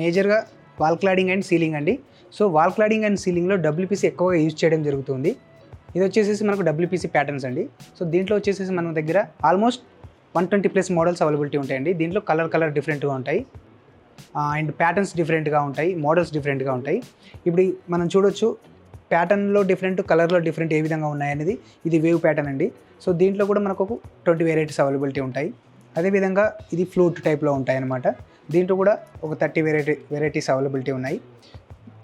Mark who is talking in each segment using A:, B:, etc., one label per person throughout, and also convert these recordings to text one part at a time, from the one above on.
A: మేజర్గా wall cladding and ceiling అండి. So wall cladding and సీలింగ్లో డబ్ల్యూపీసీ ఎక్కువగా యూజ్ చేయడం జరుగుతుంది. ఇది వచ్చేసి మనకు డబ్ల్యూపీసీ ప్యాటర్న్స్ అండి. సో దీంట్లో వచ్చేసి మన దగ్గర almost one twenty plus models availability ఉంటాయండి. దీంట్లో కలర్ కలర్ డిఫరెంట్గా ఉంటాయి. అండ్ ప్యాటర్న్స్ డిఫరెంట్గా ఉంటాయి. మోడల్స్ డిఫరెంట్గా ఉంటాయి. ఇప్పుడు మనం చూడొచ్చు ప్యాటర్న్లో డిఫరెంట్ కలర్లో డిఫరెంట్ ఏ విధంగా ఉన్నాయనేది ఇది వేవ్ ప్యాటర్న్ అండి. సో దీంట్లో కూడా మనకు ఒక ట్వంటీ వెరైటీస్ అవైలబిలిటీ ఉంటాయి. అదేవిధంగా ఇది ఫ్లూట్ టైప్లో ఉంటాయి అన్నమాట దీంట్లో కూడా ఒక థర్టీ వెరైటీ వెరైటీస్ అవైలబిలిటీ ఉన్నాయి.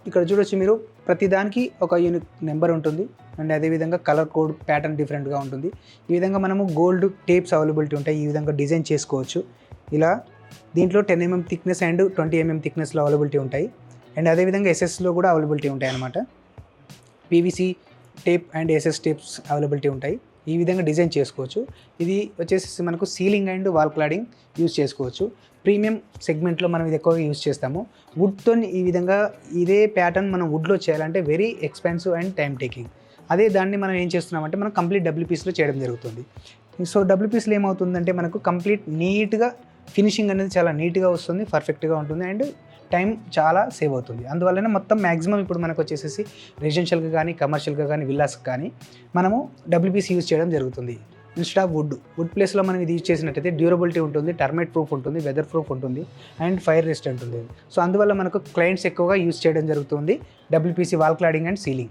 A: ఇక్కడ చూడొచ్చు మీరు ప్రతి దానికి ఒక యూనిక్ నెంబర్ ఉంటుంది. అండ్ అదేవిధంగా కలర్ కోడ్ ప్యాటర్న్ డిఫరెంట్గా ఉంటుంది. ఈ విధంగా మనము గోల్డ్ టేప్స్ అవైలబిలిటీ ఉంటాయి. ఈ విధంగా డిజైన్ చేసుకోవచ్చు. ఇలా దీంట్లో ten MM thickness and twenty mm mm థిక్నెస్లో అవైలబిలిటీ ఉంటాయి. అండ్ అదేవిధంగా ఎస్ఎస్లో కూడా అవైలబిలిటీ ఉంటాయి అన్నమాట PVC tape and SS tapes availability ఉంటాయి. ఈ విధంగా డిజైన్ చేసుకోవచ్చు. ఇది వచ్చేసి మనకు ceiling and wall cladding use చేసుకోవచ్చు. ప్రీమియం సెగ్మెంట్లో మనం ఇది ఎక్కువగా యూజ్ చేస్తాము. వుడ్తో ఈ విధంగా ఇదే ప్యాటర్న్ మనం వుడ్లో చేయాలంటే very expensive and time taking. అదే దాన్ని మనం ఏం చేస్తున్నామంటే మనం కంప్లీట్ డబ్ల్యూపీస్లో చేయడం జరుగుతుంది. సో డబ్ల్యూపీస్లో ఏమవుతుందంటే మనకు కంప్లీట్ నీట్గా ఫినిషింగ్ అనేది చాలా నీట్గా వస్తుంది పర్ఫెక్ట్గా ఉంటుంది అండ్ టైం చాలా సేవ్ అవుతుంది. అందువల్లనే మొత్తం మ్యాక్సిమం ఇప్పుడు మనకు వచ్చేసేసి రెసిడెన్షియల్గా కానీ కమర్షియల్గా కానీ విల్లాస్కి కానీ మనము డబ్ల్యూపీసీ యూజ్ చేయడం జరుగుతుంది. ఇన్స్టా వుడ్ వుడ్ ప్లేస్లో మనం ఇది యూజ్ చేసినట్టయితే డ్యూరబిలిటీ ఉంటుంది టర్మేట్ ప్రూఫ్ ఉంటుంది వెదర్ ప్రూఫ్ ఉంటుంది అండ్ ఫైర్ రెసిస్టెంట్ ఉంటుంది. సో అందువల్ల మనకు క్లయింట్స్ ఎక్కువగా యూజ్ చేయడం జరుగుతుంది WPC wall cladding and ceiling